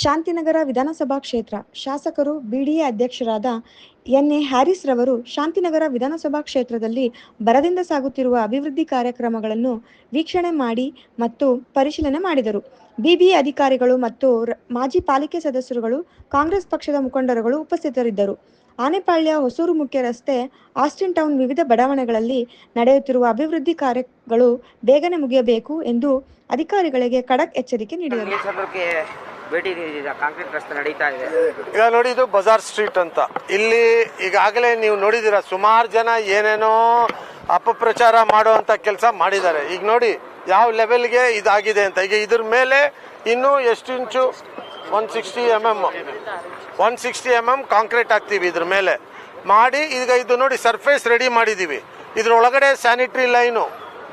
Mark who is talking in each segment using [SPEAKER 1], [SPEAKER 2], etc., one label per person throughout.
[SPEAKER 1] ಶಾಂತಿನಗರ ವಿಧಾನಸಭಾ ಕ್ಷೇತ್ರ ಶಾಸಕರು ಬಿಡಿಎ ಅಧ್ಯಕ್ಷರಾದ ಎನ್ ಎ ಹ್ಯಾರಿಸ್ ರವರು ಶಾಂತಿನಗರ ವಿಧಾನಸಭಾ ಕ್ಷೇತ್ರದಲ್ಲಿ ಬರದಿಂದ ಸಾಗುತ್ತಿರುವ ಅಭಿವೃದ್ಧಿ ಕಾರ್ಯಕ್ರಮಗಳನ್ನು ವೀಕ್ಷಣೆ ಮಾಡಿ ಮತ್ತು ಪರಿಶೀಲನೆ ಮಾಡಿದರು. ಬಿಬಿಎ ಅಧಿಕಾರಿಗಳು ಮತ್ತು ಮಾಜಿ ಪಾಲಿಕೆ ಸದಸ್ಯರುಗಳು, ಕಾಂಗ್ರೆಸ್ ಪಕ್ಷದ ಮುಖಂಡರುಗಳು ಉಪಸ್ಥಿತರಿದ್ದರು. ಆನೆಪಾಳ್ಯ ಹೊಸೂರು ಮುಖ್ಯ ರಸ್ತೆ ಆಸ್ಟಿನ್ ಟೌನ್ ವಿವಿಧ ಬಡಾವಣೆಗಳಲ್ಲಿ ನಡೆಯುತ್ತಿರುವ ಅಭಿವೃದ್ಧಿ ಕಾರ್ಯಗಳು ಬೇಗನೆ ಮುಗಿಯಬೇಕು ಎಂದು ಅಧಿಕಾರಿಗಳಿಗೆ ಖಡಕ್ ಎಚ್ಚರಿಕೆ ನೀಡಿದರು.
[SPEAKER 2] ಭೇಟಿ ನೀಡಿದ ಕಾಂಕ್ರೀಟ್ ರಸ್ತೆ ನಡೀತಾ ಇದೆ.
[SPEAKER 3] ಈಗ ನೋಡಿ ಇದು ಬಜಾರ್ ಸ್ಟ್ರೀಟ್ ಅಂತ. ಇಲ್ಲಿ ಈಗಾಗಲೇ ನೀವು ನೋಡಿದ್ದೀರ, ಸುಮಾರು ಜನ ಏನೇನೋ ಅಪಪ್ರಚಾರ ಮಾಡುವಂತ ಕೆಲಸ ಮಾಡಿದ್ದಾರೆ. ಈಗ ನೋಡಿ ಯಾವ ಲೆವೆಲ್ಗೆ ಇದಾಗಿದೆ ಅಂತ. ಈಗ ಇದ್ರ ಮೇಲೆ ಇನ್ನೂ ಎಷ್ಟು inch? One sixty M M one sixty M M concrete ಹಾಕ್ತೀವಿ ಇದ್ರ ಮೇಲೆ. ಮಾಡಿ ಈಗ ಇದು ನೋಡಿ ಸರ್ಫೇಸ್ ರೆಡಿ ಮಾಡಿದ್ದೀವಿ ಇದ್ರೊಳಗಡೆ sanitary line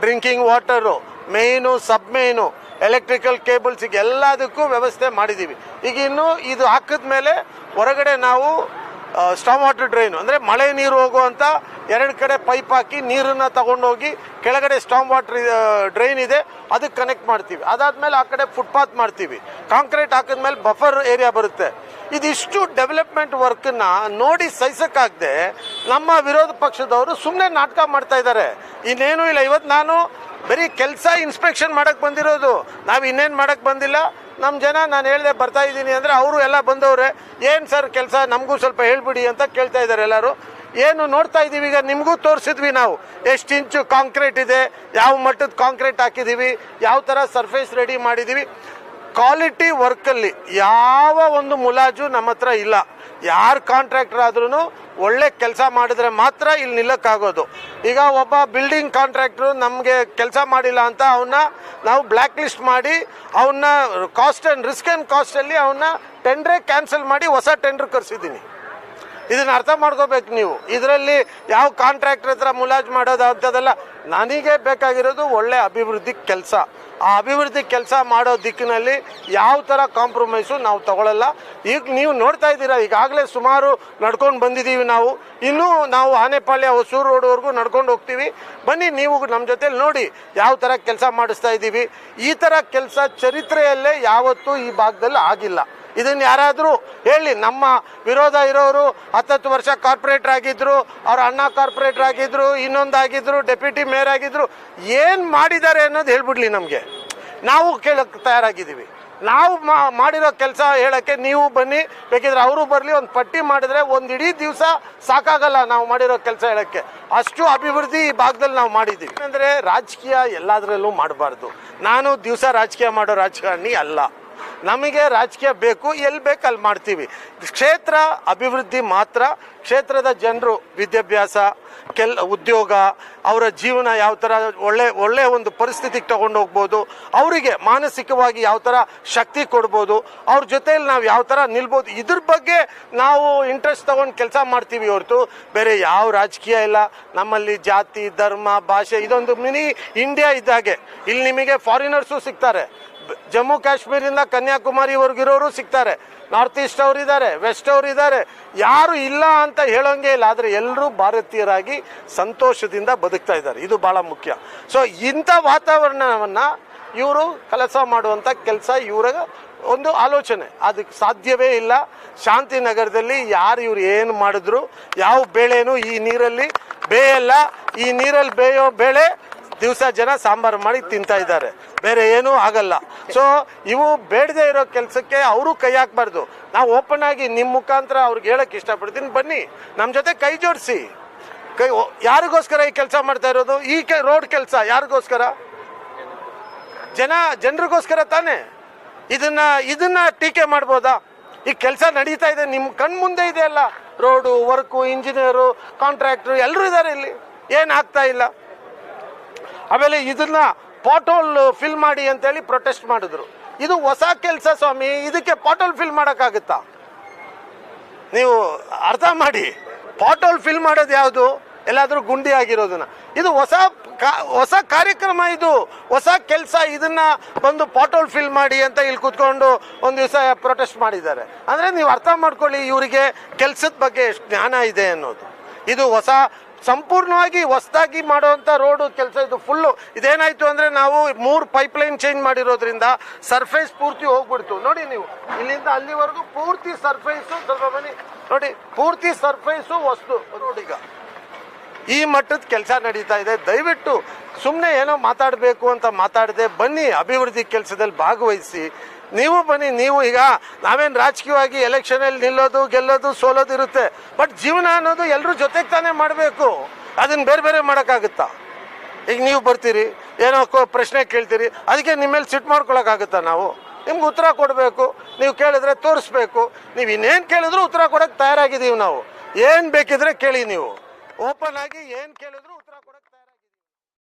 [SPEAKER 3] drinking water main sub main electrical ಕೇಬಲ್ಸಿಗೆ ಎಲ್ಲದಕ್ಕೂ ವ್ಯವಸ್ಥೆ ಮಾಡಿದ್ದೀವಿ ಈಗ ಇನ್ನು ಇದು ಹಾಕಿದ ಮೇಲೆ ಹೊರಗಡೆ ನಾವು ಸ್ಟಾಮ್ ವಾಟರ್ ಡ್ರೈನು ಅಂದರೆ ಮಳೆ ನೀರು ಹೋಗುವಂಥ ಎರಡು ಕಡೆ ಪೈಪ್ ಹಾಕಿ ನೀರನ್ನು ತಗೊಂಡೋಗಿ ಕೆಳಗಡೆ ಸ್ಟಾಮ್ ವಾಟರ್ ಡ್ರೈನ್ ಇದೆ ಅದಕ್ಕೆ ಕನೆಕ್ಟ್ ಮಾಡ್ತೀವಿ. ಅದಾದಮೇಲೆ ಆ ಕಡೆ ಫುಟ್ಪಾತ್ ಮಾಡ್ತೀವಿ. ಕಾಂಕ್ರೀಟ್ ಹಾಕಿದ್ಮೇಲೆ ಬಫರ್ ಏರಿಯಾ ಬರುತ್ತೆ. ಇದಿಷ್ಟು ಡೆವಲಪ್ಮೆಂಟ್ ವರ್ಕನ್ನು ನೋಡಿ ಸಹಿಸೋಕ್ಕಾಗದೆ ನಮ್ಮ ವಿರೋಧ ಪಕ್ಷದವರು ಸುಮ್ಮನೆ ನಾಟಕ ಮಾಡ್ತಾ ಇದ್ದಾರೆ ಇನ್ನೇನೂ ಇಲ್ಲ. ಇವತ್ತು ನಾನು ಬರೀ ಕೆಲಸ ಇನ್ಸ್ಪೆಕ್ಷನ್ ಮಾಡಕ್ಕೆ ಬಂದಿರೋದು. ನಾವು ಇನ್ನೇನು ಮಾಡಕ್ಕೆ ಬಂದಿಲ್ಲ. ನಮ್ಮ ಜನ ನಾನು ಹೇಳ್ದೆ ಬರ್ತಾ ಇದ್ದೀನಿ ಅಂದರೆ ಅವರು ಎಲ್ಲ ಬಂದವ್ರೆ. ಏನು ಸರ್ ಕೆಲಸ? ನಮಗೂ ಸ್ವಲ್ಪ ಹೇಳ್ಬಿಡಿ ಅಂತ ಕೇಳ್ತಾ ಇದ್ದಾರೆ ಎಲ್ಲರೂ. ಏನು ನೋಡ್ತಾ ಇದ್ದೀವಿ ಈಗ, ನಿಮಗೂ ತೋರಿಸಿದ್ವಿ ನಾವು. ಎಷ್ಟು ಇಂಚು ಕಾಂಕ್ರೀಟ್ ಇದೆ, ಯಾವ ಮಟ್ಟದ ಕಾಂಕ್ರೀಟ್ ಹಾಕಿದ್ದೀವಿ ಯಾವ ಥರ ಸರ್ಫೇಸ್ ರೆಡಿ ಮಾಡಿದ್ದೀವಿ ಕ್ವಾಲಿಟಿ ವರ್ಕಲ್ಲಿ ಯಾವ ಒಂದು ಮುಲಾಜು ನಮ್ಮ ಹತ್ರ ಇಲ್ಲ. ಯಾರು ಕಾಂಟ್ರಾಕ್ಟರ್ ಆದ್ರೂ ಒಳ್ಳೆ ಕೆಲಸ ಮಾಡಿದ್ರೆ ಮಾತ್ರ ಇಲ್ಲಿ ನಿಲ್ಲಕ್ಕಾಗೋದು. ಈಗ ಒಬ್ಬ ಬಿಲ್ಡಿಂಗ್ ಕಾಂಟ್ರಾಕ್ಟ್ರು ನಮಗೆ ಕೆಲಸ ಮಾಡಿಲ್ಲ ಅಂತ ಅವನ್ನ ನಾವು ಬ್ಲ್ಯಾಕ್ ಲಿಸ್ಟ್ ಮಾಡಿ ಅವನ್ನ ಕಾಸ್ಟ್ ಆ್ಯಂಡ್ ರಿಸ್ಕ್ ಆ್ಯಂಡ್ ಕಾಸ್ಟಲ್ಲಿ ಅವನ್ನ ಟೆಂಡ್ರೇ ಕ್ಯಾನ್ಸಲ್ ಮಾಡಿ ಹೊಸ ಟೆಂಡ್ರ್ ಕರೆಸಿದ್ದೀನಿ ಇದನ್ನ ಅರ್ಥ ಮಾಡ್ಕೋಬೇಕು ನೀವು. ಇದರಲ್ಲಿ ಯಾವ ಕಾಂಟ್ರಾಕ್ಟರ್ ಹತ್ರ ಮುಲಾಜ್ ಮಾಡೋದು ನನಗೆ ಬೇಕಾಗಿರೋದು ಒಳ್ಳೆ ಅಭಿವೃದ್ಧಿ ಕೆಲಸ. ಆ ಅಭಿವೃದ್ಧಿ ಕೆಲಸ ಮಾಡೋ ದಿಕ್ಕಿನಲ್ಲಿ ಯಾವ ಥರ ಕಾಂಪ್ರಮೈಸು ನಾವು ತಗೊಳ್ಳಲ್ಲ ಈಗ ನೀವು ನೋಡ್ತಾ ಇದ್ದೀರಾ, ಈಗಾಗಲೇ ಸುಮಾರು ನಡ್ಕೊಂಡು ಬಂದಿದ್ದೀವಿ ನಾವು. ಇನ್ನೂ ನಾವು ಆನೆಪಾಳ್ಯ ಹೊಸೂರು ರೋಡ್ವರೆಗೂ ನಡ್ಕೊಂಡು ಹೋಗ್ತೀವಿ. ಬನ್ನಿ ನೀವು ನಮ್ಮ ಜೊತೆಲಿ ನೋಡಿ ಯಾವ ಥರ ಕೆಲಸ ಮಾಡಿಸ್ತಾ ಇದ್ದೀವಿ. ಈ ಥರ ಕೆಲಸ ಚರಿತ್ರೆಯಲ್ಲೇ ಯಾವತ್ತೂ ಈ ಭಾಗದಲ್ಲಿ ಆಗಿಲ್ಲ. ಇದನ್ನ ಯಾರಾದರೂ ಹೇಳಿ, ನಮ್ಮ ವಿರೋಧ ಇರೋರು ಹತ್ತತ್ತು ವರ್ಷ ಕಾರ್ಪೊರೇಟರ್ ಆಗಿದ್ದರು ಅವ್ರ ಅಣ್ಣ ಕಾರ್ಪೊರೇಟರ್ ಆಗಿದ್ರು ಇನ್ನೊಂದಾಗಿದ್ದರು ಡೆಪ್ಯೂಟಿ ಮೇಯರ್ ಆಗಿದ್ದರು ಏನು ಮಾಡಿದ್ದಾರೆ ಅನ್ನೋದು ಹೇಳ್ಬಿಡ್ಲಿ ನಮಗೆ. ನಾವು ಕೇಳಕ್ಕೆ ತಯಾರಾಗಿದ್ದೀವಿ. ನಾವು ಮಾಡಿರೋ ಕೆಲಸ ಹೇಳೋಕ್ಕೆ ನೀವು ಬನ್ನಿ, ಬೇಕಿದ್ರೆ ಅವರು ಬರಲಿ, ಒಂದು ಪಟ್ಟಿ ಮಾಡಿದ್ರೆ ಒಂದು ಇಡೀ ದಿವಸ ಸಾಕಾಗಲ್ಲ ನಾವು ಮಾಡಿರೋ ಕೆಲಸ ಹೇಳೋಕ್ಕೆ. ಅಷ್ಟು ಅಭಿವೃದ್ಧಿ ಈ ಭಾಗದಲ್ಲಿ ನಾವು ಮಾಡಿದ್ದೀವಿ. ಅಂದರೆ ರಾಜಕೀಯ ಎಲ್ಲದರಲ್ಲೂ ಮಾಡಬಾರ್ದು. ನಾನು ದಿವಸ ರಾಜಕೀಯ ಮಾಡೋ ರಾಜಕಾರಣಿ ಅಲ್ಲ. ನಮಗೆ ರಾಜಕೀಯ ಬೇಕು, ಎಲ್ಲಿ ಬೇಕು ಅಲ್ಲಿ ಮಾಡ್ತೀವಿ. ಕ್ಷೇತ್ರ ಅಭಿವೃದ್ಧಿ ಮಾತ್ರ, ಕ್ಷೇತ್ರದ ಜನರು ವಿದ್ಯಾಭ್ಯಾಸ, ಕೆಲ್, ಉದ್ಯೋಗ, ಅವರ ಜೀವನ ಯಾವ ಥರ ಒಳ್ಳೆ ಒಳ್ಳೆಯ ಒಂದು ಪರಿಸ್ಥಿತಿಗೆ ತಗೊಂಡು ಹೋಗ್ಬೋದು, ಅವರಿಗೆ ಮಾನಸಿಕವಾಗಿ ಯಾವ ಥರ ಶಕ್ತಿ ಕೊಡ್ಬೋದು, ಅವ್ರ ಜೊತೆಯಲ್ಲಿ ನಾವು ಯಾವ ಥರ ನಿಲ್ಬೋದು, ಇದ್ರ ಬಗ್ಗೆ ನಾವು ಇಂಟ್ರೆಸ್ಟ್ ತಗೊಂಡು ಕೆಲಸ ಮಾಡ್ತೀವಿ ಹೊರತು, ಬೇರೆ ಯಾವ ರಾಜಕೀಯ ಇಲ್ಲ. ನಮ್ಮಲ್ಲಿ ಜಾತಿ, ಧರ್ಮ, ಭಾಷೆ, ಇದೊಂದು ಮಿನಿ ಇಂಡಿಯಾ ಇದ್ದಾಗೆ ಇಲ್ಲಿ ನಿಮಗೆ ಫಾರಿನರ್ಸು ಸಿಗ್ತಾರೆ. ಜಮ್ಮು ಕಾಶ್ಮೀರಿಂದ ಕನ್ಯಾಕುಮಾರಿವರೆಗಿರೋರು ಸಿಗ್ತಾರೆ. ನಾರ್ತ್ ಈಸ್ಟ್ ಅವ್ರು ಇದ್ದಾರೆ ವೆಸ್ಟ್ ಅವ್ರು ಇದ್ದಾರೆ. ಯಾರು ಇಲ್ಲ ಅಂತ ಹೇಳೋಂಗೆ ಇಲ್ಲ, ಆದರೆ ಎಲ್ಲರೂ ಭಾರತೀಯರಾಗಿ ಸಂತೋಷದಿಂದ ಬದುಕ್ತಾ ಇದ್ದಾರೆ. ಇದು ಭಾಳ ಮುಖ್ಯ. ಸೊ ಇಂಥ ವಾತಾವರಣವನ್ನು ಇವರು ಕೆಲಸ ಮಾಡುವಂಥ ಕೆಲಸ ಇವರ ಒಂದು ಆಲೋಚನೆ. ಅದಕ್ಕೆ ಸಾಧ್ಯವೇ ಇಲ್ಲ. ಶಾಂತಿನಗರದಲ್ಲಿ ಯಾರು ಇವ್ರು ಏನು ಮಾಡಿದ್ರು, ಯಾವ ಬೆಳೆನೂ ಈ ನೀರಲ್ಲಿ ಬೇಯಲ್ಲ. ಈ ನೀರಲ್ಲಿ ಬೇಯೋ ಬೆಳೆ ದಿವಸ ಜನ ಸಾಂಬಾರು ಮಾಡಿ ತಿಂತಾ ಇದ್ದಾರೆ. ಬೇರೆ ಏನೂ ಆಗಲ್ಲ. ಸೊ ಇವು ಬೇಡದೇ ಇರೋ ಕೆಲಸಕ್ಕೆ ಅವರು ಕೈ ಹಾಕ್ಬಾರ್ದು. ನಾವು ಓಪನ್ ಆಗಿ ನಿಮ್ಮ ಮುಖಾಂತರ ಅವ್ರಿಗೆ ಹೇಳಕ್ಕೆ ಇಷ್ಟಪಡ್ತೀನಿ. ಬನ್ನಿ ನಮ್ಮ ಜೊತೆ ಕೈ ಜೋಡಿಸಿ. ಕೈ ಯಾರಿಗೋಸ್ಕರ ಈ ಕೆಲಸ ಮಾಡ್ತಾ ಇರೋದು? ಈ ರೋಡ್ ಕೆಲಸ, ಯಾರಿಗೋಸ್ಕರ? ಜನ, ಜನರಿಗೋಸ್ಕರ ತಾನೇ? ಇದನ್ನ ಇದನ್ನ ಟೀಕೆ ಮಾಡ್ಬೋದಾ? ಈ ಕೆಲಸ ನಡೀತಾ ಇದೆ. ನಿಮ್ಮ ಕಣ್ ಮುಂದೆ ಇದೆ ಅಲ್ಲ. ರೋಡು, ವರ್ಕು, ಇಂಜಿನಿಯರು, ಕಾಂಟ್ರಾಕ್ಟ್ರು ಎಲ್ಲರೂ ಇದ್ದಾರೆ ಇಲ್ಲಿ. ಏನು ಆಗ್ತಾ ಇಲ್ಲ? ಆಮೇಲೆ ಇದನ್ನ ಪಾಟೋಲ್ ಫಿಲ್ ಮಾಡಿ ಅಂತೇಳಿ ಪ್ರೊಟೆಸ್ಟ್ ಮಾಡಿದ್ರು. ಇದು ಹೊಸ ಕೆಲಸ ಸ್ವಾಮಿ, ಇದಕ್ಕೆ ಪಾಟೋಲ್ ಫಿಲ್ ಮಾಡೋಕ್ಕಾಗುತ್ತಾ? ನೀವು ಅರ್ಥ ಮಾಡಿ. ಪಾಟೋಲ್ ಫಿಲ್ ಮಾಡೋದು ಯಾವುದು? ಎಲ್ಲಾದರೂ ಗುಂಡಿ ಆಗಿರೋದನ್ನ. ಇದು ಹೊಸ ಹೊಸ ಕಾರ್ಯಕ್ರಮ ಇದು. ಹೊಸ ಕೆಲಸ ಇದನ್ನ ಬಂದು ಪಾಟೋಲ್ ಫಿಲ್ ಮಾಡಿ ಅಂತ ಇಲ್ಲಿ ಕೂತ್ಕೊಂಡು ಒಂದು ದಿವಸ ಪ್ರೊಟೆಸ್ಟ್ ಮಾಡಿದ್ದಾರೆ. ಅಂದರೆ ನೀವು ಅರ್ಥ ಮಾಡ್ಕೊಳ್ಳಿ, ಇವರಿಗೆ ಕೆಲಸದ ಬಗ್ಗೆ ಎಷ್ಟು ಜ್ಞಾನ ಇದೆ ಅನ್ನೋದು. ಇದು ಹೊಸ ಸಂಪೂರ್ಣವಾಗಿ ಹೊಸದಾಗಿ ಮಾಡುವಂಥ ರೋಡು ಕೆಲಸ ಇದು ಫುಲ್ಲು ಇದೇನಾಯಿತು ಅಂದರೆ ನಾವು ಮೂರು ಪೈಪ್ಲೈನ್ ಚೇಂಜ್ ಮಾಡಿರೋದ್ರಿಂದ ಸರ್ಫೇಸ್ ಪೂರ್ತಿ ಹೋಗ್ಬಿಡ್ತು. ನೋಡಿ ನೀವು, ಇಲ್ಲಿಂದ ಅಲ್ಲಿವರೆಗೂ ಪೂರ್ತಿ ಸರ್ಫೇಸು ಸ್ವಲ್ಪ ಬನ್ನಿ. ನೋಡಿ, ಪೂರ್ತಿ ಸರ್ಫೇಸು ವಸ್ತು ಈಗ. ಈ ಮಟ್ಟದ ಕೆಲಸ ನಡೀತಾ ಇದೆ. ದಯವಿಟ್ಟು ಸುಮ್ಮನೆ ಏನೋ ಮಾತಾಡಬೇಕು ಅಂತ ಮಾತಾಡದೆ ಬನ್ನಿ. ಅಭಿವೃದ್ಧಿ ಕೆಲಸದಲ್ಲಿ ಭಾಗವಹಿಸಿ. ನೀವು ಬನ್ನಿ, ನೀವು ಈಗ ನಾವೇನು ರಾಜಕೀಯವಾಗಿ ಎಲೆಕ್ಷನಲ್ಲಿ ನಿಲ್ಲೋದು, ಗೆಲ್ಲೋದು, ಸೋಲೋದು ಇರುತ್ತೆ. ಬಟ್ ಜೀವನ ಅನ್ನೋದು ಎಲ್ಲರೂ ಜೊತೆಗೆ ತಾನೇ ಮಾಡಬೇಕು. ಅದನ್ನು ಬೇರೆ ಬೇರೆ ಮಾಡೋಕ್ಕಾಗುತ್ತಾ? ಈಗ ನೀವು ಬರ್ತೀರಿ, ಏನೋ ಪ್ರಶ್ನೆ ಕೇಳ್ತೀರಿ, ಅದಕ್ಕೆ ನಿಮ್ಮ ಮೇಲೆ ಸಿಟ್ಟು ಮಾಡ್ಕೊಳಕ್ಕಾಗುತ್ತಾ ನಾವು? ನಿಮ್ಗೆ ಉತ್ತರ ಕೊಡಬೇಕು, ನೀವು ಕೇಳಿದ್ರೆ ತೋರಿಸ್ಬೇಕು. ನೀವು ಇನ್ನೇನು ಕೇಳಿದ್ರು ಉತ್ತರ ಕೊಡೋಕ್ಕೆ ತಯಾರಾಗಿದ್ದೀವಿ ನಾವು. ಏನು ಬೇಕಿದ್ರೆ ಕೇಳಿ ನೀವು. ಓಪನ್ ಆಗಿ ಏನು ಕೇಳಿದ್ರು ಉತ್ತರ